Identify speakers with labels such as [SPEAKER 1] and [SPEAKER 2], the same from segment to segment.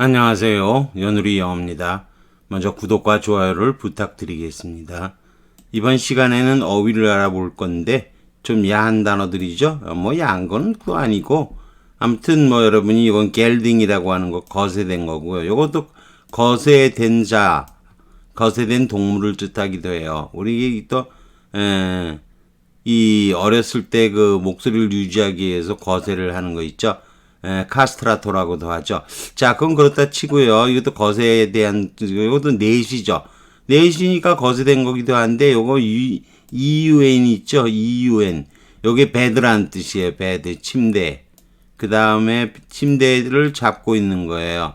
[SPEAKER 1] 안녕하세요. 연우리 영어입니다. 먼저 구독과 좋아요를 부탁드리겠습니다. 이번 시간에는 어휘를 알아볼 건데 좀 야한 단어들이죠. 어, 뭐 야한 건또 아니고 아무튼 뭐 여러분이 이건 겔딩이라고 하는 거 거세된 거고요. 이것도 거세된 자, 거세된 동물을 뜻하기도 해요. 우리 또 에, 이 어렸을 때 그 목소리를 유지하기 위해서 거세를 하는 거 있죠. 에, 카스트라토라고도 하죠. 자, 그건 그렇다 치고요. 이것도 거세에 대한 이것도 넷이죠. 넷이니까 거세된 거기도 한데 요거 유, EUN 있죠. EUN. 요게 베드라는 뜻이에요. 베드 침대. 그 다음에 침대를 잡고 있는 거예요.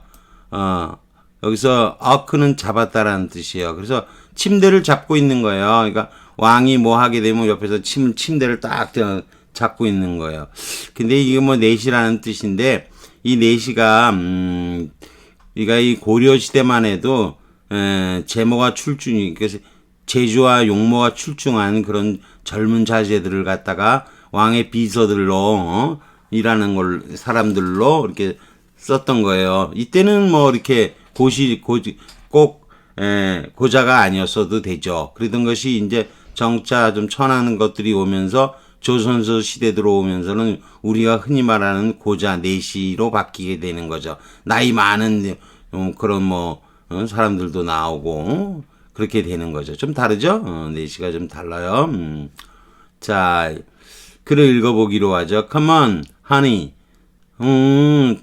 [SPEAKER 1] 어, 여기서 어크는 잡았다라는 뜻이에요. 그래서 침대를 잡고 있는 거예요. 그러니까 왕이 뭐 하게 되면 옆에서 침, 침대를 딱 잡고 있는 거예요. 근데 이게 뭐 넷이라는 뜻인데 이 넷이가 음, 그러니까 이 고려 시대만 해도 에, 제모가 출중이 그래서 제주와 용모가 출중한 그런 젊은 자제들을 갖다가 왕의 비서들로 어? 일하는 걸 사람들로 이렇게 썼던 거예요. 이때는 뭐 이렇게 고시 고지 꼭 에, 고자가 아니었어도 되죠. 그러던 것이 이제 정차 좀 천하는 것들이 오면서 조선소 시대 들어오면서는 우리가 흔히 말하는 고자 내시로 바뀌게 되는 거죠. 나이 많은 어, 그런 뭐 어, 사람들도 나오고 어? 그렇게 되는 거죠. 좀 다르죠? 어, 내시가 좀 달라요. 음. 자, 글을 읽어보기로 하죠. Come on, honey. 음,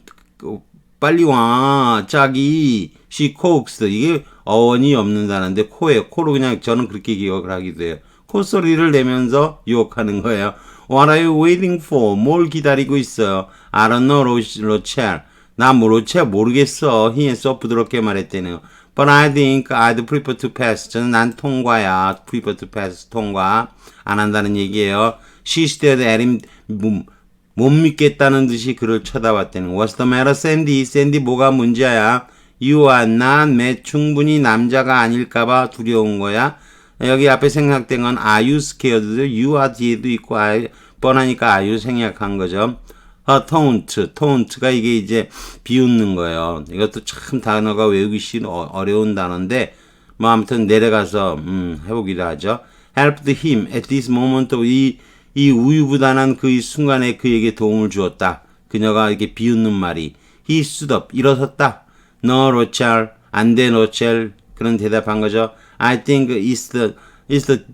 [SPEAKER 1] 빨리 와. 짝이. She coaxed. 이게 어원이 없는다는데 코에 코로 그냥 저는 그렇게 기억을 하기도 해요. 콧소리를 내면서 유혹하는 거예요. What are you waiting for? 뭘 기다리고 있어요? I don't know, 로첼. 나 뭐, 로첼 모르겠어. 히에서 부드럽게 말했대네요. But I think I'd prefer to pass. 저는 난 통과야. prefer to pass. 통과. 안 한다는 얘기예요. She stared at him. 못, 못 믿겠다는 듯이 그를 쳐다봤대는. What's the matter, Sandy? Sandy 뭐가 문제야? You are not 매 충분히 남자가 아닐까봐 두려운 거야. 여기 앞에 생략된 건 scared? you are 뒤에도 있고 are, 뻔하니까 you 생략한 거죠. 어, taunt, taunt가 이게 이제 비웃는 거예요. 이것도 참 단어가 외우기 쉬운 어, 어려운 단어인데 뭐 아무튼 내려가서 음, 해보기로 하죠. helped him at this moment 이, 이 우유부단한 그 순간에 그에게 도움을 주었다. 그녀가 이렇게 비웃는 말이 he stood up 일어섰다. 너 로첼 안돼 로첼 그런 대답한 거죠. I think it's the it's the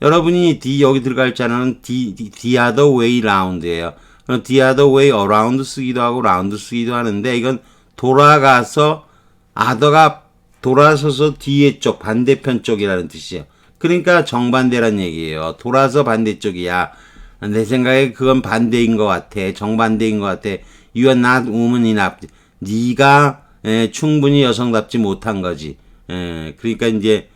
[SPEAKER 1] 여러분이 D 여기 들어갈 자는 D, D, the other way round예요. the other way around 쓰기도 하고 round 쓰기도 하는데 이건 돌아가서 other가 돌아서서 뒤에 쪽 반대편 쪽이라는 뜻이에요. 그러니까 정반대란 얘기예요. 돌아서 반대쪽이야. 내 생각에 그건 반대인 것 같아. 정반대인 것 같아. You are not woman enough. 네가 에, 충분히 여성답지 못한 거지. 에, 그러니까 이제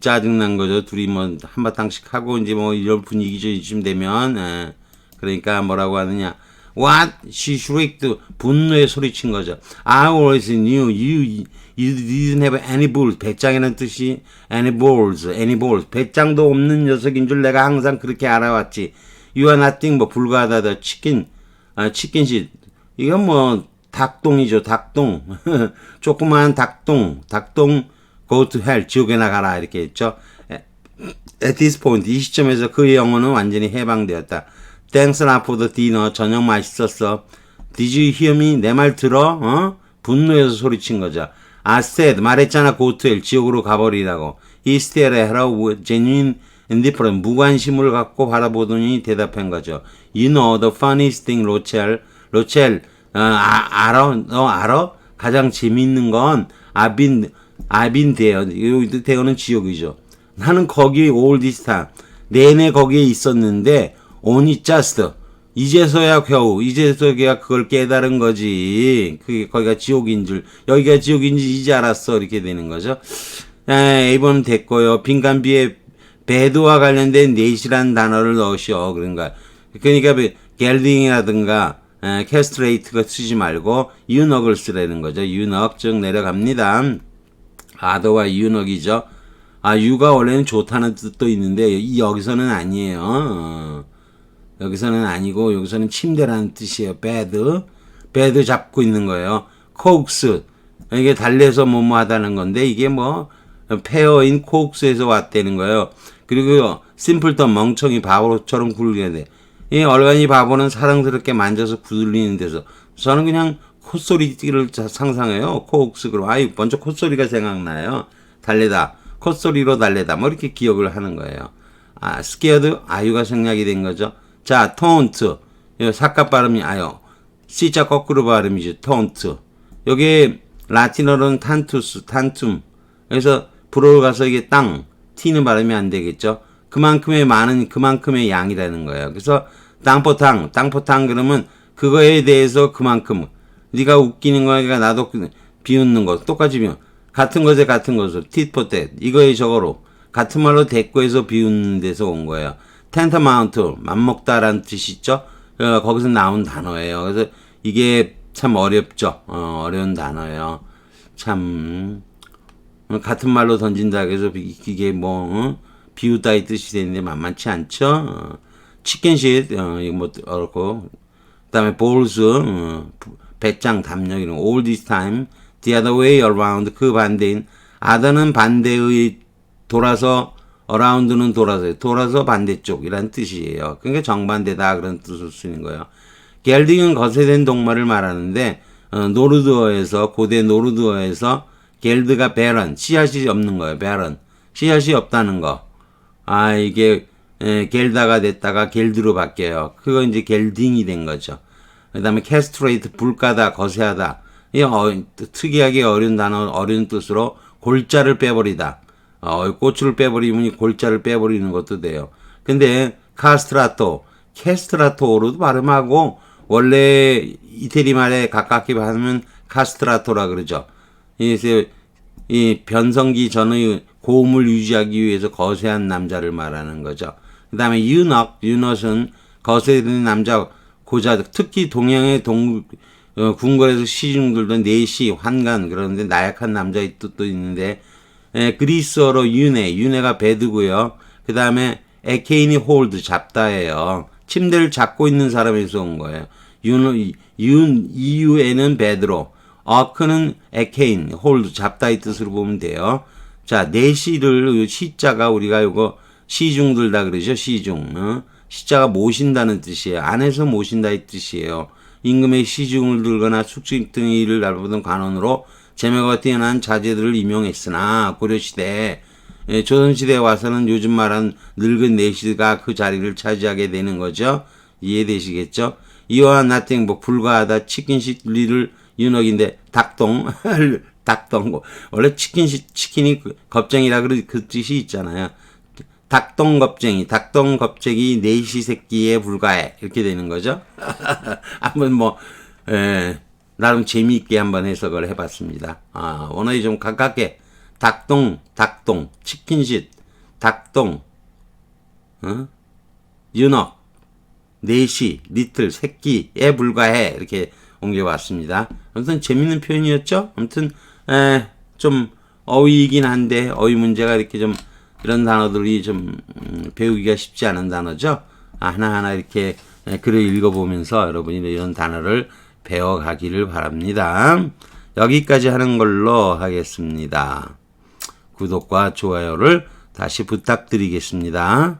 [SPEAKER 1] 짜증난 거죠. 둘이 뭐 한바탕씩 하고 이제 뭐 이런 분위기죠. 이쯤 되면 에, 그러니까 뭐라고 하느냐. What? She shrieked. 분노의 소리친 거죠. I always knew you, you didn't have any balls. 배짱이라는 뜻이 any balls, any balls. 배짱도 없는 녀석인 줄 내가 항상 그렇게 알아왔지. You are nothing 뭐 불가하다 치킨, 아, 치킨시. 이건 뭐 닭똥이죠. 닭똥. 조그마한 닭똥. 닭똥 go to hell. 지옥에 나가라. 이렇게 했죠. At this point, 이 시점에서 그의 영혼은 완전히 해방되었다. Thanks a for the dinner. 저녁 맛있었어. Did you hear me? 내 말 들어? 어? 분노해서 소리친 거죠. I said, 말했잖아, go to hell. 지옥으로 가버리라고. He stared at her with genuine indifference. 무관심을 갖고 바라보더니 대답한 거죠. You know the funniest thing, 로첼. 로첼, 어, 아, 알아? 너 알아? 가장 재밌는 건 I've been, There. 여기 대어는 지옥이죠. 나는 거기 time. 내내 거기에 있었는데 only just. 이제서야 겨우, 이제서야 그걸 깨달은 거지. 그게 거기가 지옥인 줄, 여기가 지옥인지 이제 알았어. 이렇게 되는 거죠. 에, 이번 됐고요. 빈간비에 배드와 관련된 넷이란 단어를 넣으시오. 그런가. 그러니까 갤딩이라든가 캐스트레이트가 쓰지 말고 유넉을 쓰라는 거죠. 유넉 즉 내려갑니다. 아더와 유넉이죠. 아 유가 원래는 좋다는 뜻도 있는데 이 여기서는 아니에요. 어. 여기서는 아니고 여기서는 침대라는 뜻이에요. 베드 베드 잡고 있는 거예요. 코옥스 이게 달래서 뭐뭐 하다는 건데 이게 뭐 페어인 코옥스에서 왔다는 거예요. 그리고 심플턴 멍청이 바보처럼 굴리게 돼. 이 얼간이 바보는 사랑스럽게 만져서 구들리는 데서 저는 그냥 콧소리를 자- 상상해요. 코옥스 그럼 아이 먼저 콧소리가 생각나요. 달래다 콧소리로 달래다 뭐 이렇게 기억을 하는 거예요. 아 스케어드 아유가 생략이 된 거죠. 자 톤트 사카 발음이 아요. C자 거꾸로 발음이죠. 톤트 여기 라틴어로는 탄투스 탄툼 그래서 불어로 가서 이게 땅 T는 발음이 안 되겠죠. 그만큼의 많은 그만큼의 양이라는 거예요. 그래서 땅포탕 땅포탕 그러면 그거에 대해서 그만큼 네가 웃기는 거니까 나도 그- 비웃는 거 똑같이 비웃 같은 것에 같은 것으로 tit-for-tat 이거에 저거로 같은 말로 대꾸해서 비웃는 데서 온 거예요. 텐터마운트 맘먹다라는 뜻이 있죠. 어, 거기서 나온 단어예요. 그래서 이게 참 어렵죠. 어, 어려운 단어예요. 참 어, 같은 말로 던진다 이- 이게 뭐 어? 비웃다 이 뜻이 되는데 만만치 않죠. 어, 치킨쉿 어, 이거 뭐 어렵고 그다음에 볼스 어, 부- 배짱 담력 이런 all this time the other way around 그 반대인 other는 반대의 돌아서 around는 돌아서 돌아서 반대쪽이란 뜻이에요. 그러니까 정반대다 그런 뜻을 쓰는 거예요. 겔딩은 거세된 동물을 말하는데 어, 노르드어에서 고대 노르드어에서 겔드가 베런 씨앗이 없는 거예요. 베런 씨앗이 없다는 거. 아 이게 에, 겔다가 됐다가 겔드로 바뀌어요. 그거 이제 겔딩이 된 거죠. 그 다음에 캐스트레이트 불가다 거세하다. 이 어, 특이하게 어려운 단어 어려운 뜻으로 골자를 빼버리다. 어, 고추를 빼버리면 이 골자를 빼버리는 것도 돼요. 근데 카스트라토, 캐스트라토로도 발음하고 원래 이태리 말에 가깝게 발음하면 카스트라토라 그러죠. 이제 이 변성기 전의 고음을 유지하기 위해서 거세한 남자를 말하는 거죠. 그 다음에 유넉, 유넛은 거세된 남자, 고자, 특히 동양의 동, 어, 궁궐에서 시중들도 내시, 환관, 그러는데 나약한 남자의 뜻도 있는데, 에, 그리스어로 윤회, 윤회가 베드고요. 그 다음에 에케인이 홀드, 잡다예요. 침대를 잡고 있는 사람에서 온 거예요. 윤, 윤, 이유에는 베드로, 어크는 에케인, 홀드, 잡다 이 뜻으로 보면 돼요. 자, 내시를, 시자가 우리가 이거 시중들다 그러죠, 시중. 어? 시자가 모신다는 뜻이에요. 안에서 모신다 이 뜻이에요. 임금의 시중을 들거나 숙직 등의 일을 날보던 관원으로 재매가 뛰어난 자제들을 임용했으나 고려시대 예, 조선시대에 와서는 요즘 말한 늙은 내시가 그 자리를 차지하게 되는 거죠. 이해되시겠죠? 이와 나땡 뭐 불과하다 치킨식 리를 윤억인데 닭똥 닭똥 원래 치킨식 치킨이 그 겁쟁이라 그, 그 뜻이 있잖아요. 닭똥 겁쟁이, 닭똥 겁쟁이 네시 새끼에 불과해 이렇게 되는 거죠. 한번 뭐 에, 나름 재미있게 한번 해석을 해봤습니다. 아, 원어에 좀 가깝게 닭똥, 닭똥, 치킨sit, 닭똥, 어? 윤억, 네시, 리틀, 새끼에 불과해 이렇게 옮겨봤습니다. 아무튼 재밌는 표현이었죠. 아무튼 에, 좀 어휘이긴 한데 어휘 문제가 이렇게 좀 이런 단어들이 좀 음, 배우기가 쉽지 않은 단어죠. 아, 하나하나 이렇게 에, 글을 읽어보면서 여러분이 이런 단어를 배워가기를 바랍니다. 여기까지 하는 걸로 하겠습니다. 구독과 좋아요를 다시 부탁드리겠습니다.